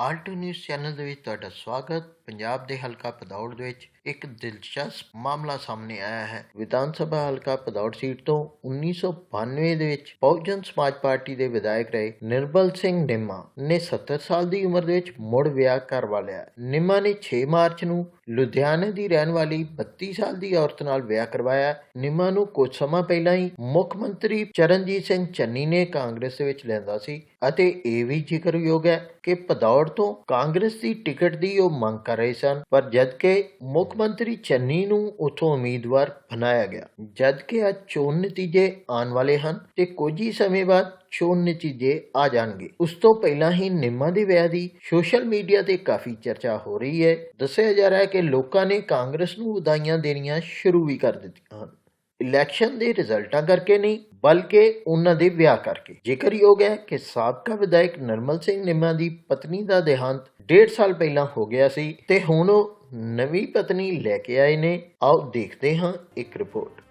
Alto news channel ਦੇ ਵਿੱਚ ਤੁਹਾਡਾ ਸਵਾਗਤ ਪੰਜਾਬ ਦੇ ਹਲਕਾ ਪਦੌੜ ਦੇ ਵਿੱਚ ਇੱਕ ਦਿਲਚਸਪ ਮਾਮਲਾ ਸਾਹਮਣੇ ਆਇਆ ਹੈ। ਵਿਧਾਨ ਸਭਾ ਹਲਕਾ ਪਦੌੜ ਸੀਟ ਤੋਂ 1992 ਦੇ ਵਿੱਚ ਬਹੁਜਨ ਸਮਾਜ ਪਾਰਟੀ ਦੇ ਵਿਧਾਇਕ ਰਹੇ ਨਿਰਬਲ ਸਿੰਘ ਨਿੰਮਾ ਨੇ 70 ਸਾਲ ਦੀ ਉਮਰ ਦੇ ਵਿੱਚ ਮੁੜ ਵਿਆਹ ਕਰਵਾ ਲਿਆ। ਨਿੰਮਾ ਨੇ 6 ਮਾਰਚ ਨੂੰ ਲੁਧਿਆਣੇ ਦੀ ਰਹਿਣ ਵਾਲੀ 32 ਸਾਲ ਦੀ ਔਰਤ ਨਾਲ ਵਿਆਹ ਕਰਵਾਇਆ। ਨਿੰਮਾ ਨੂੰ ਕੁਝ ਸਮਾਂ ਪਹਿਲਾਂ ਹੀ ਮੁੱਖ ਮੰਤਰੀ ਚਰਨਜੀਤ ਸਿੰਘ ਚੰਨੀ ਨੇ ਕਾਂਗਰਸ ਦੇ ਵਿੱਚ ਲੈਂਦਾ ਸੀ ਅਤੇ ਇਹ ਵੀ ਜ਼ਿਕਰਯੋਗ ਹੈ ਕਿ ਪਦੌੜ ਤੋਂ ਕਾਂਗਰਸ ਦੀ ਟਿਕਟ ਦੀ ਉਹ ਮੰਗ ਕਰ ਰਹੇ ਸਨ, ਪਰ ਜਦ ਮੁੱਖ ਮੰਤਰੀ ਚੰਨੀ ਨੂੰ ਉਥੋਂ ਉਮੀਦਵਾਰ ਬਣਾਇਆ ਗਿਆ ਜਦ ਅੱਜ ਚੋਣ ਨਤੀਜੇ ਆਉਣ ਵਾਲੇ ਹਨ ਤੇ ਕੁਝ ਹੀ ਸਮੇਂ ਬਾਅਦ ਚੋਣ ਨਤੀਜੇ ਆ ਜਾਣਗੇ। ਉਸ ਤੋਂ ਪਹਿਲਾਂ ਹੀ ਨਿੰਮਾ ਦੇ ਵਿਆਹ ਦੀ ਸੋਸ਼ਲ ਮੀਡੀਆ ਤੇ ਕਾਫੀ ਚਰਚਾ ਹੋ ਰਹੀ ਹੈ। ਦੱਸਿਆ ਜਾ ਰਿਹਾ ਹੈ ਕਿ ਲੋਕਾਂ ਨੇ ਕਾਂਗਰਸ ਨੂੰ ਵਧਾਈਆਂ ਦੇਣੀਆਂ ਸ਼ੁਰੂ ਵੀ ਕਰ ਦਿੱਤੀਆਂ ਹਨ। ਇਲੈਕਸ਼ਨ ਦੇ ਰਿਜ਼ਲਟਾਂ ਕਰਕੇ ਨਹੀਂ, ਬਲਕਿ ਉਹਨਾਂ ਦੇ ਵਿਆਹ ਕਰਕੇ। ਜ਼ਿਕਰਯੋਗ ਹੈ ਕਿ ਸਾਬਕਾ ਵਿਧਾਇਕ ਨਰਮਲ ਸਿੰਘ ਨਿੰਮਾ ਦੀ ਪਤਨੀ ਦਾ ਦੇਹਾਂਤ ਡੇਢ ਸਾਲ ਪਹਿਲਾਂ ਹੋ ਗਿਆ ਸੀ ਤੇ ਹੁਣ ਉਹ ਨਵੀਂ ਪਤਨੀ ਲੈ ਕੇ ਆਏ ਨੇ। ਆਓ ਦੇਖਦੇ ਹਾਂ ਇੱਕ ਰਿਪੋਰਟ।